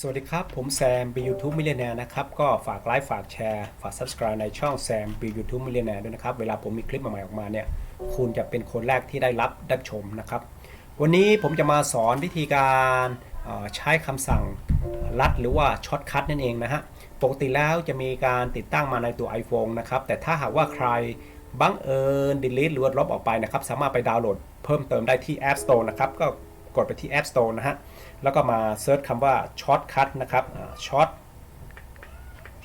สวัสดีครับ ผมแซม b YouTube Millionaire นะครับ ก็ฝากไลค์ฝากแชร์ฝาก Subscribe ในช่องแซม b YouTube Millionaire ด้วยนะครับ เวลาผมมีคลิปใหม่ๆออกมาเนี่ย คุณจะเป็นคนแรกที่ได้รับได้ชมนะครับ วันนี้ผมจะมาสอนวิธีการใช้คำสั่งลัดหรือว่าช็อตคัทนั่นเองนะฮะ ปกติแล้วจะมีการติดตั้งมาในตัว iPhone นะครับ แต่ถ้าหากว่าใครบังเอิญ delete หรือว่าลบออกไปนะครับ สามารถไปดาวน์โหลดเพิ่มเติมได้ที่ App Store นะครับก็ กดไปที่ App Store นะฮะ แล้วก็มาเซิร์ชคำว่าช็อตคัทนะครับช็อต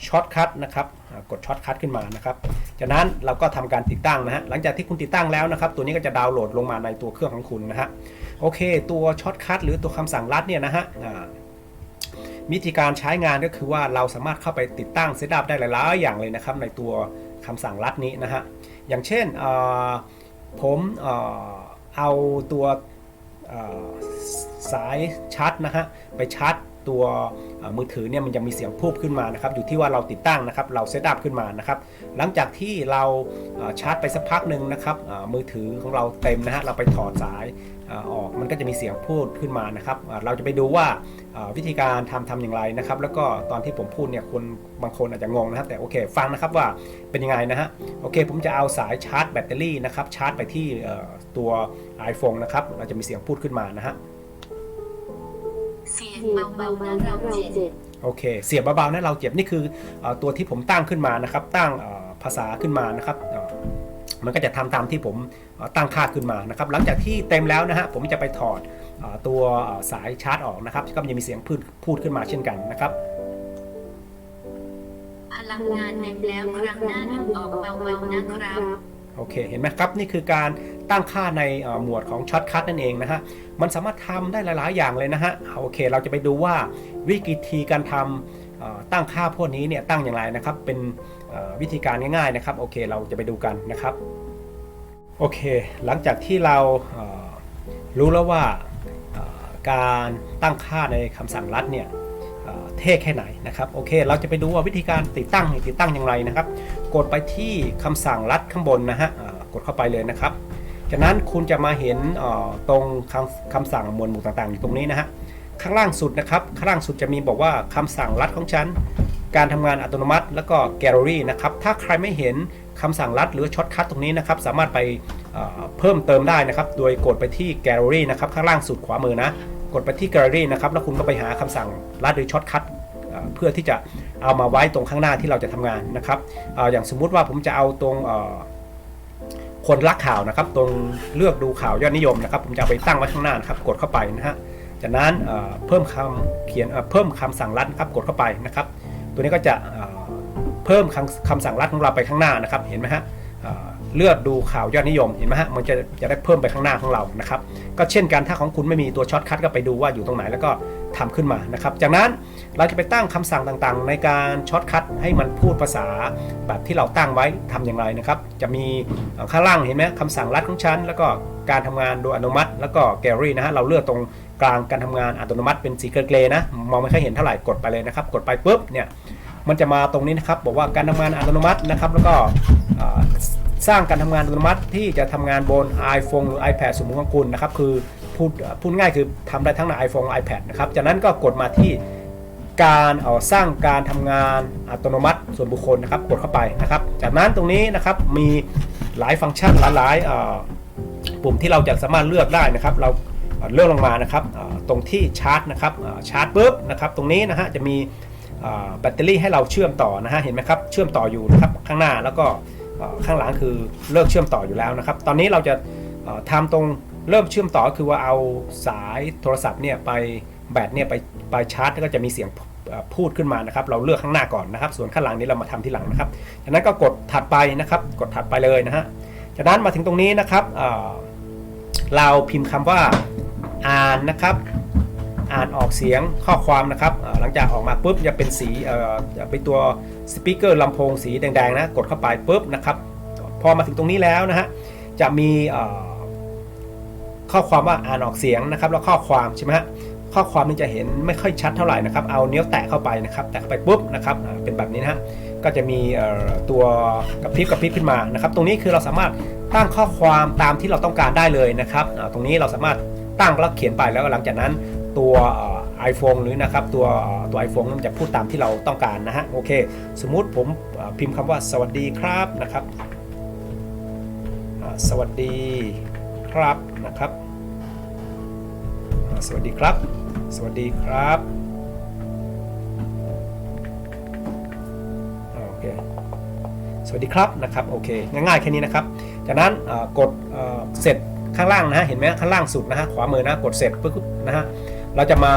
ช็อตคัทนะครับ กดช็อตคัทขึ้นมานะครับ จากนั้นเราก็ทำการติดตั้งนะฮะ หลังจากที่คุณติดตั้งแล้วนะครับ ตัวนี้ก็จะดาวน์โหลดลงมาในตัวเครื่องของคุณนะฮะ โอเค ตัวช็อตคัทหรือตัวคำสั่งลัดเนี่ยนะฮะอ่าวิธีการใช้งานก็คือว่าเราสามารถเข้าไปติดตั้งเซตอัพได้หลายๆอย่างเลยนะครับ ในตัวคำสั่งลัดนี้นะฮะ อย่างเช่นผมเอาตัว สายชาร์จนะฮะไปชาร์จตัวมือถือเนี่ยมันจะมีเสียงพูบขึ้นมานะครับอยู่ที่ว่าเราติดตั้งนะครับเราเซตอัพขึ้นมานะครับหลังจากที่เราชาร์จไปสักพักหนึ่งนะครับมือถือของเราเต็มนะฮะเราไปถอดสาย อ่อออกมันก็จะมีเสียงพูดขึ้นมานะครับเอ่อเราจะไปดูว่าเอ่อวิธีการทำทำอย่างไรนะครับ แล้วก็ตอนที่ผมพูดเนี่ยคนบางคนอาจจะงงนะครับ แต่โอเค ฟังนะครับว่าเป็นยังไงนะฮะโอเค ผมจะเอาสายชาร์จแบตเตอรี่นะครับชาร์จไปที่เอ่อตัว iPhone นะครับเราจะมีเสียงพูดขึ้นมานะฮะเสียงเสียงเบาเบาๆๆนะนะเราเราเจ็บเจ็บโอเค เสียบเบาๆนะเราเจ็บนี่คือเออตัวที่ผมตั้งขึ้นมานะครับ ตั้งเอ่อภาษาขึ้นมานะครับเอ่อ มันก็จะทำตามที่ผมเอ่อตั้งค่าขึ้นมานะครับ หลังจากที่เต็มแล้วนะฮะผมจะไปถอดเอ่อตัวเอ่อสายชาร์จออกนะครับ ก็จะมีเสียงพูดพูดขึ้นมาเช่นกันนะครับ พลังงานเต็มแล้วครั้งหน้าดูออกเบาๆนะครับโอเค เห็นไหมครับ นี่คือการตั้งค่าในเอ่อหมวดของช็อตคัทนั่นเองนะฮะ มันสามารถทำได้หลาย ๆ อย่างเลยนะฮะเอาโอเค เราจะไปดูว่าวิธีการทำเอ่อ ตั้งค่าพวกนี้เนี่ยตั้งอย่างไรนะครับ เป็นวิธีการง่ายๆนะครับโอเคเราจะไปดูกันนะครับโอเค หลังจากที่เราเอ่อรู้แล้วว่าการตั้งค่าในคำสั่งลัดเนี่ยเท่แค่ไหนนะครับโอเค เราจะไปดูว่าวิธีการติดตั้งติดตั้งอย่างไรนะครับ กดไปที่คำสั่งลัดข้างบนนะฮะกดเข้าไปเลยนะครับ จากนั้นคุณจะมาเห็นตรงคำคำสั่งหมวดหมู่ต่างๆ อยู่ตรงนี้นะฮะ ข้างล่างสุดนะครับ ข้างล่างสุดจะมีบอกว่าคำสั่งลัดของฉัน การทำงานอัตโนมัติ แล้วก็แกลเลอรี่นะครับ ถ้าใครไม่เห็นคำสั่งลัดหรือช็อตคัทตรงนี้นะครับ สามารถไปเพิ่มเติมได้นะครับ โดยกดไปที่แกลเลอรี่นะครับ ข้างล่างสุดขวามือนะ กดไปที่แกลเลอรี่นะครับ แล้วคุณก็ไปหาคำสั่งลัดหรือช็อตคัทเพื่อที่จะเอามาไว้ตรงข้างหน้าที่เราจะทำงานนะครับออย่างสมมุติว่าผมจะเอาตรงคนรักข่าวนะครับ ตรงเลือกดูข่าวยอดนิยมนะครับ ผมจะเอาไปตั้งไว้ข้างหน้านะครับ กดเข้าไปนะฮะ จากนั้นเพิ่มคำเขียนเพิ่มคำสั่งลัดครับกดเข้าไปนะครับ ตัวนี้ก็จะเอ่อเพิ่มคำคำสั่งลัดของเราไปข้างหน้านะครับ เห็นไหมฮะ เลือกดูข่าวยอดนิยมเห็นไหมฮะมันจะจะได้เพิ่มไปข้างหน้าของเรานะครับก็เช่นกันถ้าของคุณไม่มีตัวช็อตคัทก็ไปดูว่าอยู่ตรงไหนแล้วก็ทำขึ้นมานะครับจากนั้นเราจะไปตั้งคำสั่งต่างๆ ในการช็อตคัทให้มันพูดภาษาแบบที่เราตั้งไว้ทำอย่างไรนะครับจะมีข้างล่างเห็นไหมคำสั่งลัดของฉันแล้วก็การทำงานโดยอัตโนมัติ แล้วก็แกลลอรี่นะฮะเราเลือกตรงกลางการทำงานอัตโนมัติเป็นสีเกรย์ๆนะมองไม่ค่อยเห็นเท่าไหร่กดไปเลยนะครับกดไปปุ๊บเนี่ยมันจะมาตรงนี้นะครับบอกว่าการทำงานอัตโนมัตินะครับแล้วก็ สร้างการทำงานอัตโนมัติที่จะทำงานบน iPhone หรือ iPad สมมุติของคุณนะครับคือพูดพูดง่ายคือทำได้ทั้งใน iPhone และ iPad นะครับจากนั้นก็กดมาที่การเอ่อสร้างการทำงานอัตโนมัติส่วนบุคคลนะครับกดเข้าไปนะครับ จากนั้นตรงนี้นะครับมีหลายฟังก์ชันหลายๆเอ่อปุ่มที่เราจะสามารถเลือกได้นะครับ เราเลือกลงมานะครับตรงที่ชาร์จนะครับชาร์จปุ๊บนะครับตรงนี้นะฮะจะมีแบตเตอรี่ให้เราเชื่อมต่อนะฮะเห็นไหมครับเชื่อมต่ออยู่นะครับข้างหน้าแล้วก็ ข้างหลังคือเลิกเชื่อมต่ออยู่แล้วนะครับ ตอนนี้เราจะเอ่อทำตรงเริ่มเชื่อมต่อคือว่าเอาสายโทรศัพท์เนี่ยไปแบตเนี่ยไปไปชาร์จแล้วก็จะมีเสียงพูดขึ้นมานะครับ เราเลือกข้างหน้าก่อนนะครับ ส่วนข้างหลังนี้เรามาทำที่หลังนะครับจากนั้นก็กดถัดไปนะครับ กดถัดไปเลยนะฮะจากนั้นมาถึงตรงนี้นะครับเเราพิมพ์คำว่าอ่านนะครับ อ่านออกเสียงข้อความนะครับหลังจากออกมาปุ๊บจะเป็นสีเอ่อจะเป็นตัวสปีกเกอร์ลำโพงสีแดงๆนะกดเข้าไปปุ๊บนะครับพอมาถึงตรงนี้แล้วนะฮะจะมีข้อความว่าอ่านออกเสียงนะครับ แล้วข้อความใช่ไหมฮะข้อความนี่จะเห็นไม่ค่อยชัดเท่าไหร่นะครับเอานิ้วแตะเข้าไปนะครับแตะเข้าไปปุ๊บนะครับเป็นแบบนี้นะฮะก็จะมีตัวกระพริบกระพริบขึ้นมานะครับ ตรงนี้คือเราสามารถตั้งข้อความตามที่เราต้องการได้เลยนะครับ ตรงนี้เราสามารถตั้งแล้วเขียนไปแล้วหลังจากนั้น ตัวเอ่อ iPhone หรือนะครับตัวตัว iPhone นั้นมันจะพูดตามที่เราต้องการนะฮะโอเค สมมุติผมพิมพ์คำว่าสวัสดีครับนะครับสวัสดีครับนะครับ สวัสดีครับ สวัสดีครับโอเคสวัสดีครับนะครับโอเคง่ายๆแค่นี้นะครับจากนั้นกดเอ่อเสร็จข้างล่างนะฮะเห็นไหมข้างล่างสุดนะฮะขวามือนะกดเสร็จปุ๊บนะฮะ เราจะมา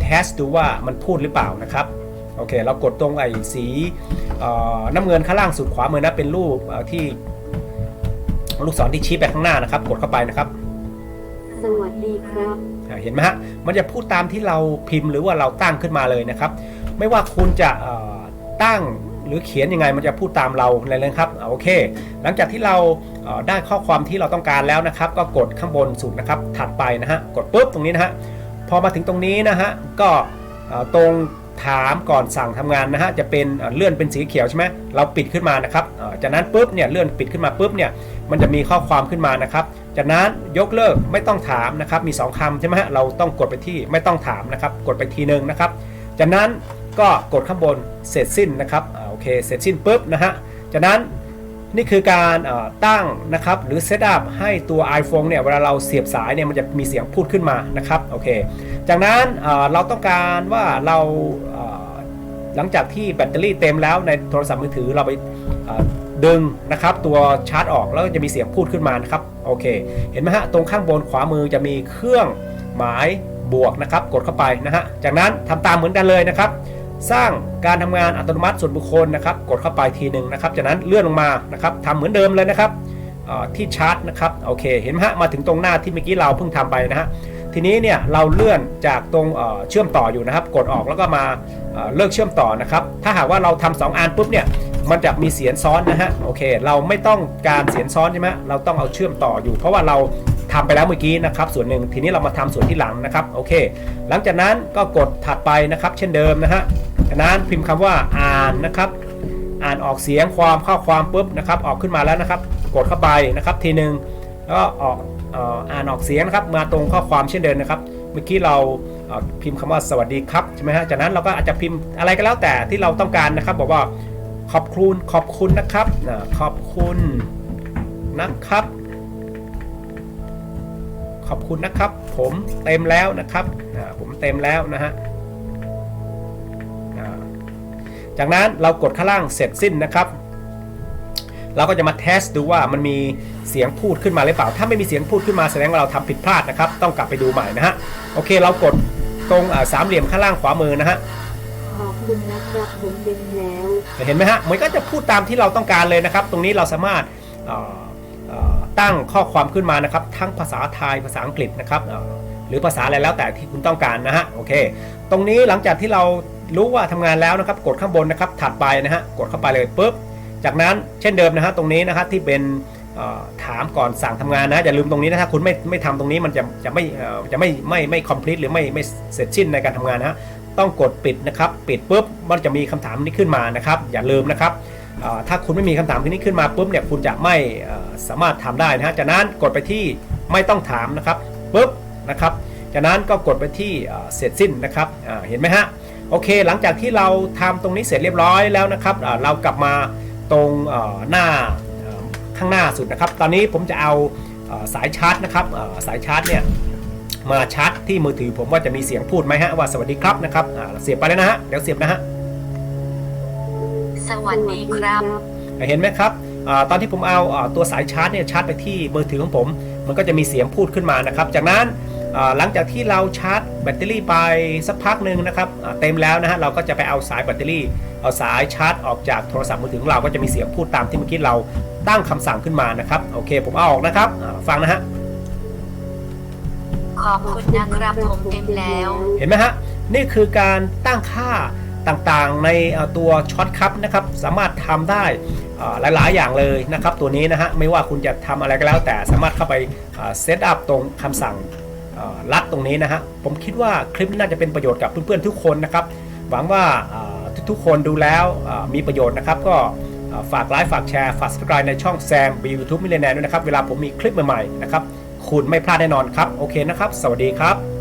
เทสดูว่ามันพูดหรือเปล่านะครับโอเค เรากดตรงไอ้สีเอ่อน้ำเงินข้างล่างสุดขวามือนะเป็นรูปเอ่อที่ลูกศรที่ชี้ไปข้างหน้านะครับ กดเข้าไปนะครับ สวัสดีครับอ่าเห็นไหมฮะมันจะพูดตามที่เราพิมพ์หรือว่าเราตั้งขึ้นมาเลยนะครับ ไม่ว่าคุณจะเอ่อตั้งหรือเขียนยังไงมันจะพูดตามเราเลยนะครับอ่าโอเค หลังจากที่เราเอ่อได้ข้อความที่เราต้องการแล้วนะครับ ก็กดข้างบนสุดนะครับ ถัดไปนะฮะกดปุ๊บตรงนี้นะฮะ พอมาถึงตรงนี้นะฮะก็ตรงถามก่อนสั่งทำงานนะฮะจะเป็นเลื่อนเป็นสีเขียวใช่ไหมเราปิดขึ้นมานะครับจากนั้นปุ๊บเนี่ยเลื่อนปิดขึ้นมาปุ๊บเนี่ยมันจะมีข้อความขึ้นมานะครับ จากนั้นยกเลิกไม่ต้องถามนะครับมี 2คำใช่ไหมฮะเราต้องกดไปที่ไม่ต้องถามนะครับกดไปทีนึงนะครับ จากนั้นก็กดข้างบนเสร็จสิ้นนะครับอโอเคเสร็จสิ้นปุ๊บนะฮะจากนั้น นี่คือการตั้งนะครับหรือเซตอัพให้ตัว iPhone เนี่ยเวลาเราเสียบสายเนี่ยมันจะมีเสียงพูดขึ้นมานะครับโอเคจากนั้นเราต้องการว่าเราหลังจากที่แบตเตอรี่เต็มแล้วในโทรศัพท์มือถือเราไปดึงนะครับตัวชาร์จออกแล้วจะมีเสียงพูดขึ้นมานะครับโอเค เห็นไหมฮะตรงข้างบนขวามือจะมีเครื่องหมายบวกนะครับกดเข้าไปนะฮะจากนั้นทำตามเหมือนกันเลยนะครับ สร้างการทำงานอัตโนมัติส่วนบุคคลนะครับ กดเข้าไปทีหนึ่งนะครับ จากนั้นเลื่อนลงมานะครับทำเหมือนเดิมเลยนะครับที่ชาร์จนะครับโอเคเห็นไหมฮะมาถึงตรงหน้าที่เมื่อกี้เราเพิ่งทำไปนะฮะทีนี้เนี่ยเราเลื่อนจากตรงเชื่อมต่ออยู่นะครับ กดออกแล้วก็มาเลิกเชื่อมต่อนะครับ ถ้าหากว่าเราทำสองอันปุ๊บเนี่ยมันจะมีเสียงซ้อนนะฮะโอเค เราไม่ต้องการเสียงซ้อนใช่ไหมเราต้องเอาเชื่อมต่ออยู่ เพราะว่าเราทำไปแล้วเมื่อกี้นะครับ ส่วนหนึ่งทีนี้เรามาทำส่วนที่หลังนะครับโอเค หลังจากนั้นก็กดถัดไปนะครับ เช่นเดิมนะฮะ จากนั้นพิมพ์คำว่าอ่านนะครับอ่านออกเสียงความข้อความปุ๊บนะครับออกขึ้นมาแล้วนะครับ กดเข้าไปนะครับทีหนึ่งแล้วก็ออกอ่ออ่านออกเสียงนะครับมาตรงข้อความเช่นเดิมนะครับ เมื่อกี้เราเพิมพ์คำว่าสวัสดีครับใช่ไหมฮะจากนั้นเราก็อาจจะพิมพ์อะไรก็แล้วแต่ที่เราต้องการนะครับ บอกว่าขอบคุณขอบคุณนะครับขอบคุณนะครับ ขอบคุณนะครับ ผมเต็มแล้วนะครับผมเต็มแล้วนะฮะ จากนั้นเรากดข้างล่างเสร็จสิ้นนะครับ เราก็จะมาเทสดูว่ามันมีเสียงพูดขึ้นมาหรือเปล่า ถ้าไม่มีเสียงพูดขึ้นมาแสดงว่าเราทำผิดพลาดนะครับ ต้องกลับไปดูใหม่นะฮะ โอเค เรากดตรงอ่าสามเหลี่ยมข้างล่างขวามือนะฮะขอบคุณนะครับผมเป็นแล้วเห็นไหมฮะมันก็จะพูดตามที่เราต้องการเลยนะครับ ตรงนี้เราสามารถเอ่อเอ่อตั้งข้อความขึ้นมานะครับ ทั้งภาษาไทยภาษาอังกฤษนะครับเอ่อหรือภาษาอะไรแล้วแต่ที่คุณต้องการนะฮะโอเค ตรงนี้หลังจากที่เรา รู้ว่าทำงานแล้วนะครับ กดข้างบนนะครับ ถัดไปนะฮะ กดเข้าไปเลยปุ๊บ จากนั้นเช่นเดิมนะฮะตรงนี้นะฮะที่เป็นถามก่อนสั่งทำงานนะอย่าลืมตรงนี้นะถ้าคุณไม่ไม่ทำตรงนี้มันจะจะไม่จะไม่ไม่ไม่ complete หรือไม่ไม่เสร็จสิ้นในการทำงานนะต้องกดปิดนะครับปิดปุ๊บมันจะมีคำถามนี้ขึ้นมานะครับอย่าลืมนะครับถ้าคุณไม่มีคำถามที่นี้ขึ้นมาปุ๊บเนี่ยคุณจะไม่สามารถทำได้นะฮะจากนั้นกดไปที่ไม่ต้องถามนะครับปุ๊บนะครับจากนั้นก็กดไปที่เสร็จสิ้นนะครับเห็นไหมฮะ โอเค หลังจากที่เราทำตรงนี้เสร็จเรียบร้อยแล้วนะครับอ่าเรากลับมาตรงเอ่อหน้าเอ่อข้างหน้าสุดนะครับ ตอนนี้ผมจะเอาเอ่อสายชาร์จนะครับเอ่อสายชาร์จเนี่ยมาชาร์จที่มือถือผมว่าจะมีเสียงพูดไหมฮะว่าสวัสดีครับนะครับอ่าเสียบไปแล้วนะฮะเดี๋ยวเสียบนะฮะสวัสดีครับเห็นไหมครับอาตอนที่ผมเอาอ่าตัวสายชาร์จเนี่ยชาร์จไปที่มือถือของผม มันก็จะมีเสียงพูดขึ้นมานะครับ จากนั้นอ่าหลังจากที่เราชาร์จ แบตเตอรี่ไปสักพักหนึ่งนะครับอ่าเต็มแล้วนะฮะเราก็จะไปเอาสายแบตเตอรี่ เอาสายชาร์จออกจากโทรศัพท์มือถือของเราก็จะมีเสียงพูดตามที่เมื่อกี้เราตั้งคำสั่งขึ้นมานะครับโอเค ผมเอาออกนะครับอ่าฟังนะฮะขอบคุณนะครับผมเต็มแล้ว เห็นไหมฮะนี่คือการตั้งค่าต่างๆในเอ่อตัวช็อตคัพนะครับสามารถทำได้เอ่อหลายๆ อย่างเลยนะครับตัวนี้นะฮะไม่ว่าคุณจะทำอะไรก็แล้วแต่สามารถเข้าไปเซตอัพตรงคำสั่ง ลักตรงนี้นะฮะผมคิดว่าคลิปนี้น่าจะเป็นประโยชน์กับเพื่อนๆทุกคนนะครับ หวังว่าทุกๆคนดูแล้วมีประโยชน์นะครับ ก็ฝากไลค์ฝากแชร์ฝาก subscribe ในช่องแซมบียูทูบมิเลนแนด้วยนะครับ เวลาผมมีคลิปใหม่ๆนะครับคุณไม่พลาดแน่นอนครับ โอเคนะครับ สวัสดีครับ